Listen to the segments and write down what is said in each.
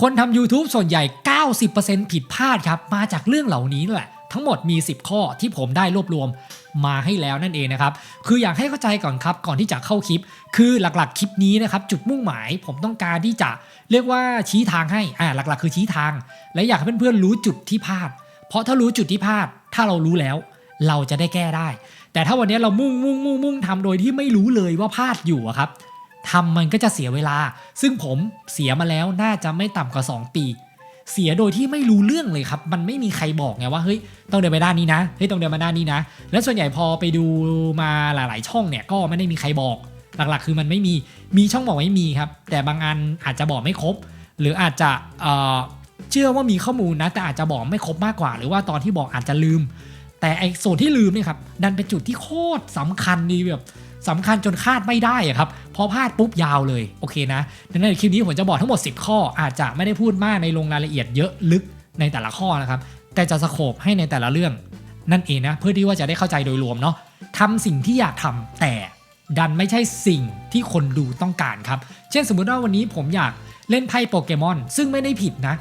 คนทำ YouTube ส่วนใหญ่ 90%ผิดพลาดครับ มาจากเรื่องเหล่านี้แหละ ทั้งหมดมี 10 ข้อที่ผมได้รวบรวมมาให้แล้วนั่นเองนะครับ คืออยากให้เข้าใจก่อนครับ ก่อนที่จะเข้าคลิป คือหลักๆ คลิปนี้นะครับ จุดมุ่งหมายผมต้องการที่จะเรียกว่าชี้ทางให้ อ่า หลักๆ คือชี้ทาง และอยากให้เพื่อนๆ รู้จุดที่พลาด เพราะถ้ารู้จุดที่พลาด ถ้าเรารู้แล้ว เราจะได้แก้ได้ แต่ถ้าวันนี้เรามุ่งมุ่งมุ่งมุ่งทำโดยที่ไม่รู้เลยว่าพลาดอยู่ครับ ทำมันก็จะเสียเวลา ซึ่งผมเสียมาแล้วน่าจะไม่ต่ำกว่า 2 ปี เสียโดยที่ไม่รู้เรื่องเลยครับ มันไม่มีใครบอกไงว่าเฮ้ยต้องเดินไปด้านนี้นะเฮ้ยต้องเดินมาด้านนี้นะ และส่วนใหญ่พอไปดูมาหลาย ๆ ช่องเนี่ยก็ไม่ได้มีใครบอก หลักๆ คือมันไม่มีมีช่องบอกไม่มีครับ แต่บางอันอาจจะบอกไม่ครบ หรืออาจจะเอ่อเชื่อว่ามีข้อมูลนะ แต่อาจจะบอกไม่ครบมากกว่า หรือว่าตอนที่บอกอาจจะลืม แต่ไอ้ส่วนที่ลืมเนี่ยครับดันเป็นจุดที่โคตรสำคัญดีแบบ สำคัญจนคาดไม่ได้อะครับพอพลาดปุ๊บยาวเลยโอเคนะดังนั้นคลิปนี้ผมจะบอกทั้งหมด 10 ข้ออาจจะไม่ได้พูดมากในลงรายละเอียดเยอะลึกในแต่ละข้อนะครับแต่จะสโคบให้ในแต่ละเรื่อง นั่นเองนะเพื่อที่ว่าจะได้เข้าใจโดยรวมเนาะทำสิ่งที่อยากทำแต่ดันไม่ใช่สิ่งที่คนดูต้องการครับ เช่นสมมุติว่าวันนี้ผมอยากเล่นไพ่โปเกมอนซึ่งไม่ได้ผิดนะ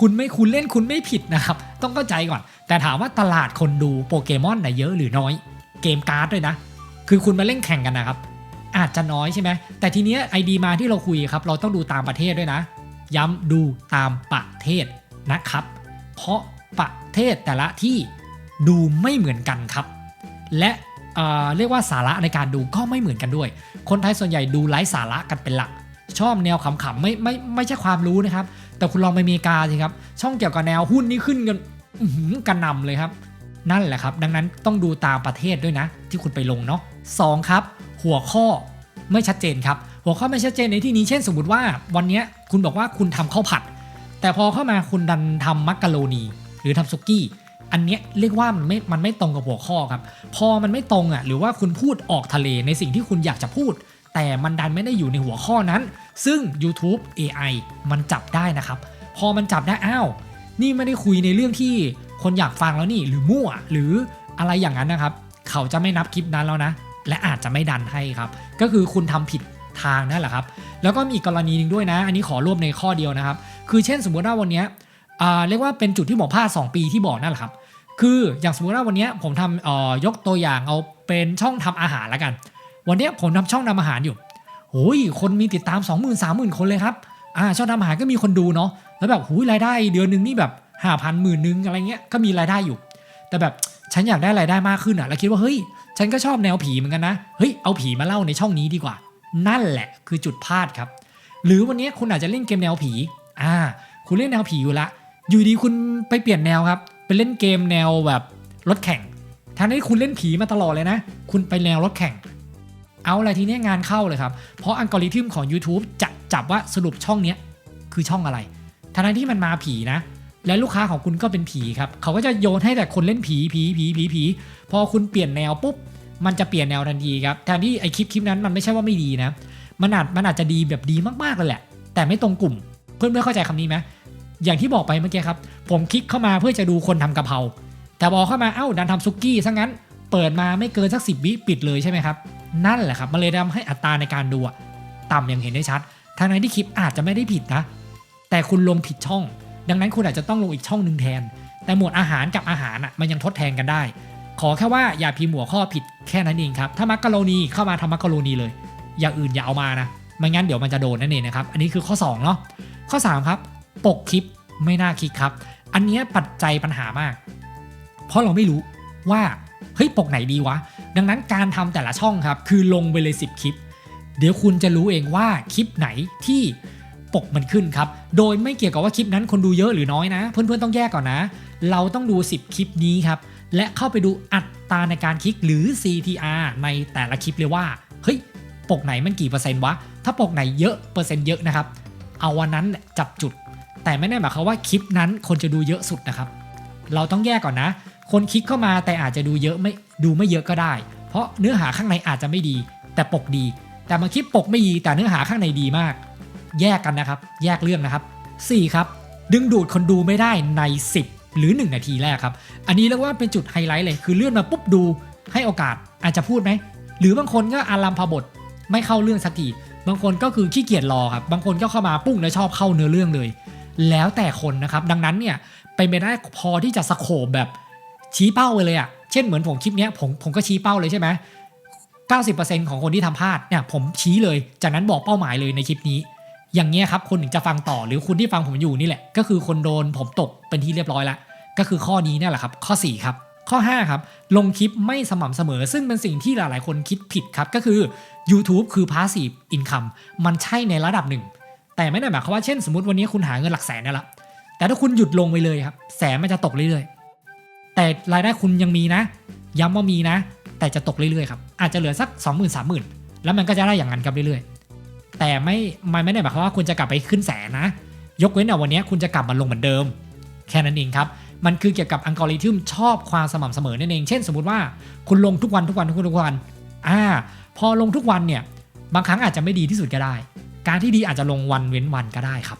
คุณไม่คุณเล่นคุณไม่ผิดนะครับ ต้องเข้าใจก่อน แต่ถามว่าตลาดคนดูโปเกมอนน่ะเยอะหรือน้อย เกมการ์ดด้วยนะ คือคุณมาเล่นแข่งกันนะครับ อาจจะน้อยใช่ไหมแต่ทีเนี้ยไอดีมาที่เราคุยครับ เราต้องดูตามประเทศด้วยนะ ย้ำดูตามประเทศนะครับ เพราะประเทศแต่ละที่ดูไม่เหมือนกันครับ และเเรียกว่าสาระในการดูก็ไม่เหมือนกันด้วย คนไทยส่วนใหญ่ดูไร้สาระกันเป็นหลัก ชอบแนวขำๆไม่ไม่ไม่ใช่ความรู้นะครับ แต่คุณลองไปอเมริกาสิครับ ช่องเกี่ยวกับแนวหุ้นนี่ขึ้นกันกันนำเลยครับ นั่นแหละครับ ดังนั้นต้องดูตามประเทศด้วยนะ ที่คุณไปลงเนาะ สองครับหัวข้อไม่ชัดเจนครับ หัวข้อไม่ชัดเจนในที่นี้เช่นสมมติว่าวันนี้คุณบอกว่าคุณทำข้าวผัด แต่พอเข้ามาคุณดันทำมักกะโรนีหรือทำซุกี้ อันเนี้ยเรียกว่ามันไม่ มันไม่ตรงกับหัวข้อครับ พอมันไม่ตรงอะหรือว่าคุณพูดออกทะเลในสิ่งที่คุณอยากจะพูด แต่มันดันไม่ได้อยู่ในหัวข้อนั้น ซึ่ง YouTube AI มันจับได้นะครับ พอมันจับได้อ้าวนี่ไม่ได้คุยในเรื่องที่คนอยากฟังแล้วนี่หรือมั่วหรืออะไรอย่างนั้นนะครับ เขาจะไม่นับคลิปนั้นแล้วนะ และอาจจะไม่ดันให้ครับ ก็คือคุณทำผิดทางนั่นแหละครับ แล้วก็มีอีกกรณีหนึ่งด้วยนะ อันนี้ขอรวบในข้อเดียวนะครับ คือเช่นสมมติว่าวันนี้เรียกว่าเป็นจุดที่ผมอพลาด2ปีที่บอกนั่นแหละครับ คืออย่างสมมติว่าวันนี้ผมทำยกตัวอย่างเอาเป็นช่องทำอาหารแล้วกัน วันนี้ผมทำช่องทำอาหารอยู่โอ้ยคนมีติดตาม 2 0 0 0 0 3 0,000 คนเลยครับอ่าช่องทำอาหารก็มีคนดูเนาะแล้วแบบหูยรายได้เดือนหนึ่งนี่แบบห้าพันหมื่นนึงอะไรเงี้ยก็มีรายได้อยู่ แต่แบบฉันอยากได้รายได้มากขึ้นอะ แล้วคิดว่าเฮ้ย ฉันก็ชอบแนวผีเหมือนกันนะ เฮ้ย เอาผีมาเล่าในช่องนี้ดีกว่า นั่นแหละคือจุดพลาดครับ หรือวันนี้คุณอาจจะเล่นเกมแนวผี อ่า คุณเล่นแนวผีอยู่ละ อยู่ดีคุณไปเปลี่ยนแนวครับ ไปเล่นเกมแนวแบบรถแข่งทั้งที่คุณเล่นผีมาตลอดเลยนะ คุณไปแนวรถแข่ง เอาอะไรทีนี้งานเข้าเลยครับ เพราะอัลกอริทึมของ YouTube จะจับว่าสรุปช่องเนี้ยคือช่องอะไร ทั้งที่มันมาผีนะ และลูกค้าของคุณก็เป็นผีครับ เขาก็จะโยนให้แต่คนเล่นผีผีผีผีผี พอคุณเปลี่ยนแนวปุ๊บ มันจะเปลี่ยนแนวทันทีครับแทนที่ไอคลิปคลิปนั้นมันไม่ใช่ว่าไม่ดีนะ มันอาจมันอาจจะดีแบบดีมากๆเลยแหละ แต่ไม่ตรงกลุ่ม เพื่อนๆเข้าใจคำนี้ไหมอย่างที่บอกไปเมื่อกี้ครับ ผมคลิกเข้ามาเพื่อจะดูคนทำกะเพรา แต่พอเข้ามาเอ้าดันทำซุกี้ซะงั้น เปิดมาไม่เกินสักสิบวิปิดเลยใช่ไหมครับ นั่นแหละครับ มันเลยทำให้อัตราในการดูต่ำอย่างเห็นได้ชัด ทางนั้นที่คลิปอาจจะไม่ได้ผิดนะ แต่คุณลงผิดช่อง ดังนั้นคุณอาจจะต้องลงอีกช่องหนึ่งแทน แต่หมวดอาหารกับอาหารอะมันยังทดแทนกันได้ ขอแค่ว่าอย่าพิมพ์หัวข้อผิดแค่นั้นเองครับ ถ้ามักกะโรนีเข้ามาทำมักกะโรนีเลย อย่างอื่นอย่าเอามานะ ไม่งั้นเดี๋ยวมันจะโดนนั่นเองนะครับ อันนี้คือข้อ2เนาะ ข้อ 3 ครับ ปกคลิปไม่น่าคลิกครับ อันนี้ปัจจัยปัญหามาก เพราะเราไม่รู้ว่าเฮ้ยปกไหนดีวะ ดังนั้นการทำแต่ละช่องครับ คือลงไปเลย 10 คลิป เดี๋ยวคุณจะรู้เองว่าคลิปไหนที่ปกมันขึ้นครับ โดยไม่เกี่ยวกับว่าคลิปนั้นคนดูเยอะหรือน้อยนะ เพื่อนๆต้องแยกก่อนนะ เราต้องดู 10 คลิปนี้ครับ และเข้าไปดูอัตราในการคลิกหรือ CTR ในแต่ละคลิปเลยว่า เฮ้ย ปกไหนมันกี่เปอร์เซ็นต์วะ ถ้าปกไหนเยอะเปอร์เซ็นต์เยอะนะครับ เอาวันนั้นจับจุด แต่ไม่ได้หมายความว่าคลิปนั้นคนจะดูเยอะสุดนะครับ เราต้องแยกก่อนนะ คนคลิกเข้ามาแต่อาจจะดูเยอะไม่ดูไม่เยอะก็ได้ เพราะเนื้อหาข้างในอาจจะไม่ดี แต่ปกดี แต่บางคลิปปกไม่ดีแต่เนื้อหาข้างในดีมาก แยกกันนะครับ แยกเรื่องนะครับ 4 ครับ ดึงดูดคนดูไม่ได้ใน 10 หรือ 1 นาทีแรกครับ อันนี้เรียกว่าเป็นจุดไฮไลท์เลย คือเลื่อนมาปุ๊บดูให้โอกาสอาจจะพูดไหม หรือบางคนก็อารัมพบทไม่เข้าเรื่องสักทีบางคนก็คือขี้เกียจรอครับ บางคนก็เข้ามาปุ้งแล้วชอบเข้าเนื้อเรื่องเลย แล้วแต่คนนะครับ ดังนั้นเนี่ยเป็นไปได้พอที่จะสโคบแบบชี้เป้าไปเลยอะเช่นเหมือนผมคลิปเนี้ยผมผมก็ชี้เป้าเลยใช่ไหม90%ของคนที่ทำพลาดเนี่ยผมชี้เลย จากนั้นบอกเป้าหมายเลยในคลิปนี้ อย่างเงี้ยครับคนถึงจะฟังต่อหรือคุณที่ฟังผมอยู่นี่แหละ ก็คือคนโดนผมตกเป็นที่เรียบร้อยแล้วก็คือข้อนี้เนี่ยแหละครับ ข้อ 4 ครับ ข้อ 5 ครับ ลงคลิปไม่สม่ำเสมอ ซึ่งเป็นสิ่งที่หลายๆ คนคิดผิดครับ ก็คือ YouTube คือ passive income มันใช่ในระดับหนึ่ง แต่ไม่ได้หมายความว่าเช่นสมมติวันนี้คุณหาเงินหลักแสนนี่ยละแต่ถ้าคุณหยุดลงไปเลยครับ แสนมันจะตกเรื่อยๆ แต่รายได้คุณยังมีนะ ย้ำว่ามีนะ แต่จะตกเรื่อยๆครับ อาจจะเหลือสัก 20,000 30,000 แล้วมันก็จะได้อย่างนั้นครับเรื่อยๆ แต่ไม่มันไม่ได้หมายความว่าคุณจะกลับไปขึ้นแสนนะ ยกเว้นเอาวันนี้คุณจะกลับมาลงเหมือนเดิม แค่นั้นเองครับ มันคือเกี่ยวกับอัลกอริทึมชอบความสม่ำเสมอนั่นเอง เช่น สมมติว่าคุณลงทุกวันทุกวันทุกวันทุกวัน อ่า พอลงทุกวันเนี่ย บางครั้งอาจจะไม่ดีที่สุดก็ได้ การที่ดีอาจจะลงวันเว้นวันก็ได้ครับ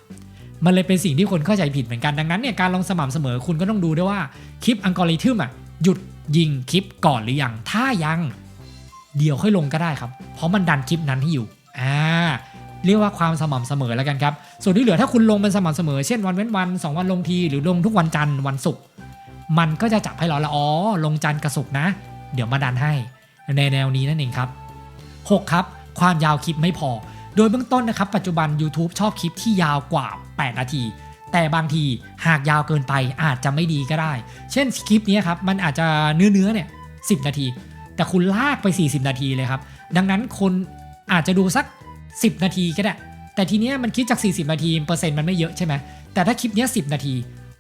มันเลยเป็นสิ่งที่คนเข้าใจผิดเหมือนกัน ดังนั้นเนี่ย การลงสม่ำเสมอคุณก็ต้องดูด้วยว่าคลิปอัลกอริทึมอะ หยุดยิงคลิปก่อนหรือยัง ถ้ายัง เดี๋ยวค่อยลงก็ได้ครับ เพราะมันดันคลิปนั้นให้อยู่ เรียกว่าความสม่ำเสมอแล้วกันครับ ส่วนที่เหลือถ้าคุณลงเป็นสม่ำเสมอ เช่นวันเว้นวันสองวันลงทีหรือลงทุกวันจันทร์วันศุกร์มันก็จะจับให้เราละอ๋อลงจันทร์กับศุกร์นะ เดี๋ยวมาดันให้ ในแนวนี้นั่นเองครับ 6 ครับ ความยาวคลิปไม่พอ โดยเบื้องต้นนะครับ ปัจจุบัน YouTube ชอบคลิปที่ยาวกว่า 8 นาที แต่บางทีหากยาวเกินไปอาจจะไม่ดีก็ได้ เช่นคลิปนี้ครับมันอาจจะเนื้อเนื้อเนี่ย10 นาที แต่คุณลากไป 40 นาทีเลยครับดังนั้นคนอาจจะดูสัก 10 นาทีก็ได้ แต่ทีเนี้ยมันคิดจาก 40 นาทีเปอร์เซ็นต์มันไม่เยอะใช่ไหมแต่ถ้าคลิปเนี้ย10 นาที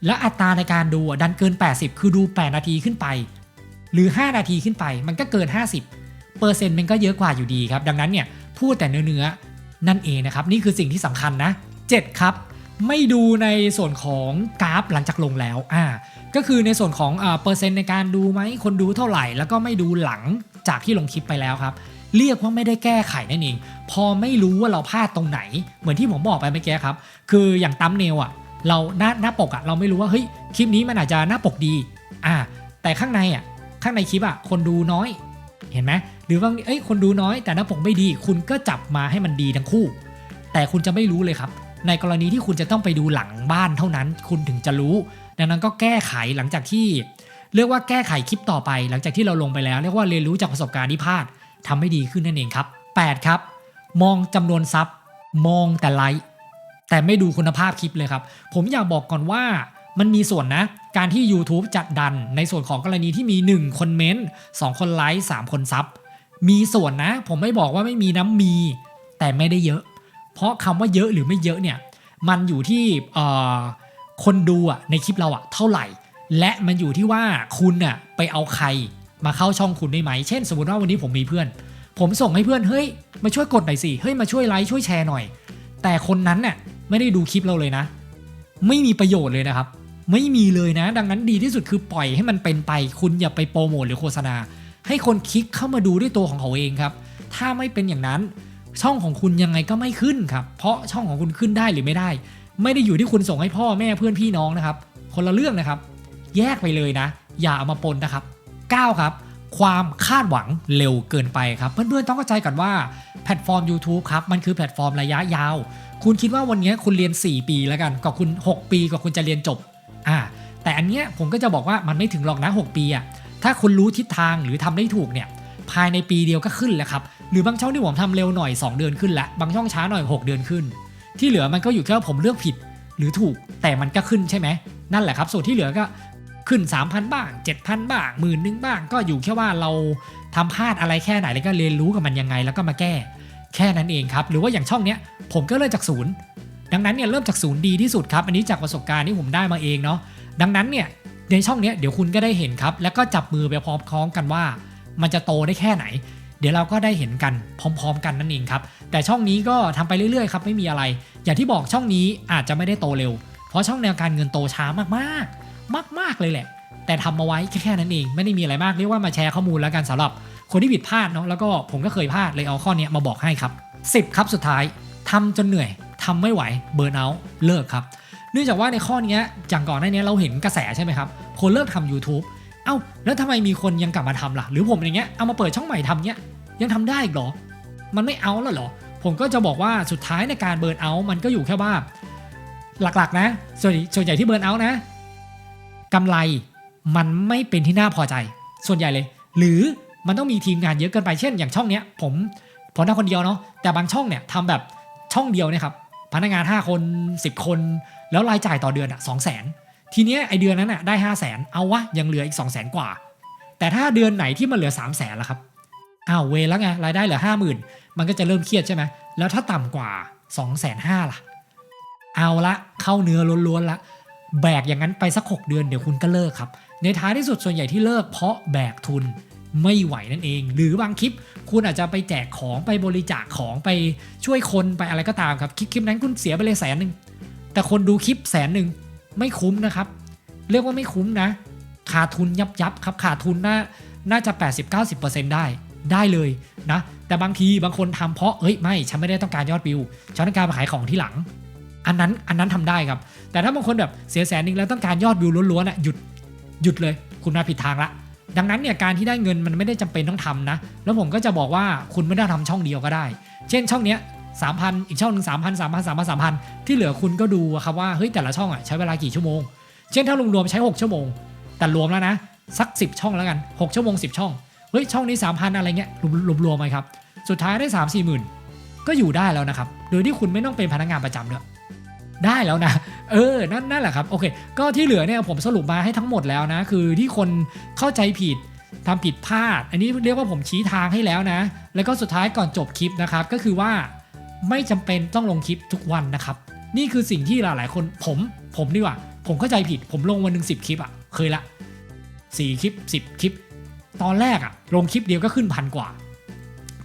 และอัตราในการดูดันเกิน 80 คือดู 8 นาทีขึ้นไป หรือ 5 นาทีขึ้นไป มันก็เกิน 50เปอร์เซ็นต์มันก็เยอะกว่าอยู่ดีครับดังนั้นเนี่ยพูดแต่เนื้อๆนั่นเองนะครับนี่คือสิ่งที่สำคัญนะ 7 ครับไม่ดูในส่วนของกราฟหลังจากลงแล้วอ่าก็คือในส่วนของอ่าเปอร์เซ็นต์ในการดูไหมคนดูเท่าไหร่ แล้วก็ไม่ดูหลังจากที่ลงคลิปไปแล้วครับ เรียกว่าไม่ได้แก้ไขนั่นเอง พอไม่รู้ว่าเราพลาดตรงไหน เหมือนที่ผมบอกไปเมื่อกี้ครับ คืออย่างตั้มเนลอะเราหน้าหน้าปกอะเราไม่รู้ว่าเฮ้ยคลิปนี้มันอาจจะหน้าปกดี อ่า แต่ข้างในอะข้างในคลิปอะคนดูน้อย เห็นไหมหรือว่าเอ้ยคนดูน้อยแต่หน้าปกไม่ดี คุณก็จับมาให้มันดีทั้งคู่ แต่คุณจะไม่รู้เลยครับ ในกรณีที่คุณจะต้องไปดูหลังบ้านเท่านั้น คุณถึงจะรู้ ดังนั้นก็แก้ไขหลังจากที่ เรียกว่าแก้ไขคลิปต่อไป หลังจากที่เราลงไปแล้ว เรียกว่าเรียนรู้จากประสบการณ์ที่พลาด ทำให้ดีขึ้นนั่นเองครับ 8 ครับ มองจำนวนซับมองแต่ไลค์แต่ไม่ดูคุณภาพคลิปเลยครับ ผมอยากบอกก่อนว่ามันมีส่วนนะ การที่ YouTube จัดดันในส่วนของกรณีที่มี 1 คนเมนต์2คนไลค์3คนซับมีส่วนนะ ผมไม่บอกว่าไม่มีน้ำมี แต่ไม่ได้เยอะ เพราะคำว่าเยอะหรือไม่เยอะเนี่ย มันอยู่ที่เอ่อคนดูอะในคลิปเราอะเท่าไหร่ และมันอยู่ที่ว่าคุณน่ะไปเอาใคร มาเข้าช่องคุณได้ไหม เช่น สมมติว่าวันนี้ผมมีเพื่อน ผมส่งให้เพื่อนเฮ้ยมาช่วยกดหน่อยสิเฮ้ยมาช่วยไลค์ช่วยแชร์หน่อย แต่คนนั้นน่ะไม่ได้ดูคลิปเราเลยนะ ไม่มีประโยชน์เลยนะครับ ไม่มีเลยนะ ดังนั้นดีที่สุดคือปล่อยให้มันเป็นไป คุณอย่าไปโปรโมทหรือโฆษณา ให้คนคลิกเข้ามาดูด้วยตัวของเขาเองครับ ถ้าไม่เป็นอย่างนั้น ช่องของคุณยังไงก็ไม่ขึ้นครับ เพราะช่องของคุณขึ้นได้หรือไม่ได้ ไม่ได้อยู่ที่คุณส่งให้พ่อแม่เพื่อนพี่น้องนะครับ คนละเรื่องนะครับ แยกไปเลยนะ อย่าเอามาปนนะครับ 9 ครับ ความคาดหวังเร็วเกินไปครับ เพื่อนๆต้องเข้าใจก่อนว่าแพลตฟอร์ม YouTube ครับ มันคือแพลตฟอร์มระยะยาว คุณคิดว่าวันนี้คุณเรียน 4 ปีแล้วกันกับคุณ 6 ปีกว่าคุณจะเรียนจบอ่าแต่อันเนี้ยผมก็จะบอกว่ามันไม่ถึงหรอกนะ 6 ปีอะถ้าคุณรู้ทิศทางหรือทำได้ถูกเนี่ยภายในปีเดียวก็ขึ้นแล้วครับ หรือบางช่องที่ผมทำเร็วหน่อย 2 เดือนขึ้นละบางช่องช้าหน่อย 6 เดือนขึ้น ที่เหลือมันก็อยู่แค่ว่าผมเลือกผิดหรือถูกแต่มันก็ขึ้นใช่ไหมนั่นแหละครับ ส่วนที่เหลือก็ ขึ้น 3,000 บ้าง 7,000 บ้างหมื่นนึงบ้าง ก็อยู่แค่ว่าเราทำพลาดอะไรแค่ไหนแล้วก็เรียนรู้กับมันยังไงแล้วก็มาแก้ แค่นั้นเองครับ หรือว่าอย่างช่องเนี้ยผมก็เริ่มจากศูนย์ดังนั้นเนี่ยเริ่มจากศูนย์ดีที่สุดครับ อันนี้จากประสบการณ์ที่ผมได้มาเองเนาะดังนั้นเนี่ยในช่องเนี้ยเดี๋ยวคุณก็ได้เห็นครับ แล้วก็จับมือไปพร้อมๆกันว่า มันจะโตได้แค่ไหน เดี๋ยวเราก็ได้เห็นกันพร้อม ๆ กันนั่นเองครับ แต่ช่องนี้ก็ทำไปเรื่อยๆครับไม่มีอะไร อย่างที่บอกช่องนี้อาจจะไม่ได้โตเร็ว เพราะช่องแนวการเงินโตช้ามากๆ มาก ๆ เลยแหละ แต่ทำมาไว้แค่นั้นเอง ไม่ได้มีอะไรมากเรียกว่ามาแชร์ข้อมูลแล้วกันสำหรับคนที่ผิดพลาดเนาะแล้วก็ผมก็เคยพลาดเลยเอาข้อนี้มาบอกให้ครับ 10 ครับสุดท้ายทำจนเหนื่อยทำไม่ไหวเบิร์นเอาท์เลิกครับ เนื่องจากว่าในข้อนี้อย่างก่อนหน้านี้เราเห็นกระแสใช่ไหมครับคนเลิกทำ YouTube เอ้า แล้วทำไมมีคนยังกลับมาทำล่ะ หรือผมอย่างเงี้ยเอามาเปิดช่องใหม่ทำเนี้ยยังทำได้อีกเหรอ มันไม่เอาแล้วเหรอ ผมก็จะบอกว่าสุดท้ายในการเบิร์นเอาท์มันก็อยู่แค่ว่า หลักๆ นะ ส่วนส่วนใหญ่ที่เบิร์นเอาท์นะ กำไรมันไม่เป็นที่น่าพอใจ ส่วนใหญ่เลย หรือมันต้องมีทีมงานเยอะเกินไปเช่น อย่างช่องเนี้ยผมผมทำคนเดียวเนาะแต่บางช่องเนี่ยทำแบบช่องเดียวเนะครับพนักงาน 5 คน 10 คน แล้วรายจ่ายต่อเดือนอะสองแสนทีเนี้ยไอเดือนนั้นอะได้ 5 0 0แสนเอาวะยังเหลืออีก 2 0 0แสนกว่า แต่ถ้าเดือนไหนที่มันเหลือ 3 0 0แสนละครับอ้าวเวแล้วไงรายได้เหลือ 5 0,000 มันก็จะเริ่มเครียดใช่ไหมแล้วถ้าต่ำกว่า 2 5 0 0 0ล่ะ เอาละเข้าเนื้อล้วนๆละ แบกอย่างนั้นไปสัก 6 เดือนเดี๋ยวคุณก็เลิกครับ ในท้ายที่สุดส่วนใหญ่ที่เลิกเพราะแบกทุนไม่ไหวนั่นเอง หรือบางคลิปคุณอาจจะไปแจกของไปบริจาคของไปช่วยคนไปอะไรก็ตามครับคลิปคลิปนั้นคุณเสียไปเลยแสนหนึ่งแต่คนดูคลิปแสนหนึ่งไม่คุ้มนะครับ เรียกว่าไม่คุ้มนะ ขาดทุนยับยับครับขาดทุนน่าน่าจะ 80-90%ได้ได้เลยนะ แต่บางทีบางคนทำเพราะเฮ้ยไม่ ฉันไม่ได้ต้องการยอดวิว ฉันต้องการมาขายของที่หลัง อันนั้นอันนั้นทำได้ครับ แต่ถ้าบางคนแบบเสียแสนหนึ่งแล้วต้องการยอดวิวล้วนๆอะหยุดหยุดเลยคุณมาผิดทางละ ดังนั้นเนี่ยการที่ได้เงินมันไม่ได้จำเป็นต้องทำนะ แล้วผมก็จะบอกว่าคุณไม่ได้ทำช่องเดียวก็ได้ เช่นช่องเนี้ยสามพันอีกช่องหนึ่งสามพันสามพันสามพันสามพันที่เหลือคุณก็ดูครับว่าเฮ้ยแต่ละช่องอะใช้เวลากี่ชั่วโมง เช่นถ้ารวมๆใช้ 6 ชั่วโมง แต่รวมแล้วนะสัก 10 ช่องแล้วกัน 6 ชั่วโมง 10 ช่องเฮ้ยช่องนี้3,000อะไรเงี้ยรวมรวมไปครับ สุดท้ายได้3 4หมื่นก็อยู่ได้แล้วนะครับ โดยที่คุณไม่ต้องเป็นพนักงานประจำด้วย ได้แล้วนะ เออ นั่นนั่นแหละครับ โอเค ก็ที่เหลือเนี่ยผมสรุปมาให้ทั้งหมดแล้วนะ คือที่คนเข้าใจผิดทำผิดพลาด อันนี้เรียกว่าผมชี้ทางให้แล้วนะ แล้วก็สุดท้ายก่อนจบคลิปนะครับ ก็คือว่าไม่จำเป็นต้องลงคลิปทุกวันนะครับ นี่คือสิ่งที่หลายๆ คนผม ผมดีกว่า ผมเข้าใจผิด ผมลงวันหนึ่งสิบคลิปอะเคยละสี่คลิปสิบคลิป ตอนแรกอะลงคลิปเดียวก็ขึ้นพันกว่า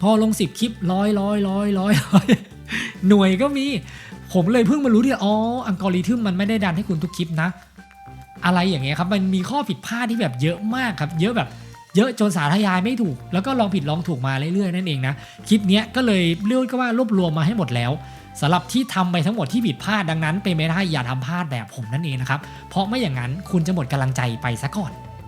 พอลงสิบคลิปร้อยร้อยร้อยร้อยร้อยหน่วยก็มี ผมเลยเพิ่งมารู้ที่อ๋ออัลกอริทึมมันไม่ได้ดันให้คุณทุกคลิปนะ อะไรอย่างเงี้ยครับมันมีข้อผิดพลาดที่แบบเยอะมากครับ เยอะแบบเยอะจนสาธยายไม่ถูก แล้วก็ลองผิดลองถูกมาเรื่อยๆนั่นเองนะคลิปเนี้ยก็เลยเรียกก็ว่ารวบรวมมาให้หมดแล้วสำหรับที่ทำไปทั้งหมดที่ผิดพลาดดังนั้นเป็นไม่ได้อย่าทำพลาดแบบผมนั่นเองนะครับเพราะไม่อย่างนั้นคุณจะหมดกำลังใจไปซะก่อน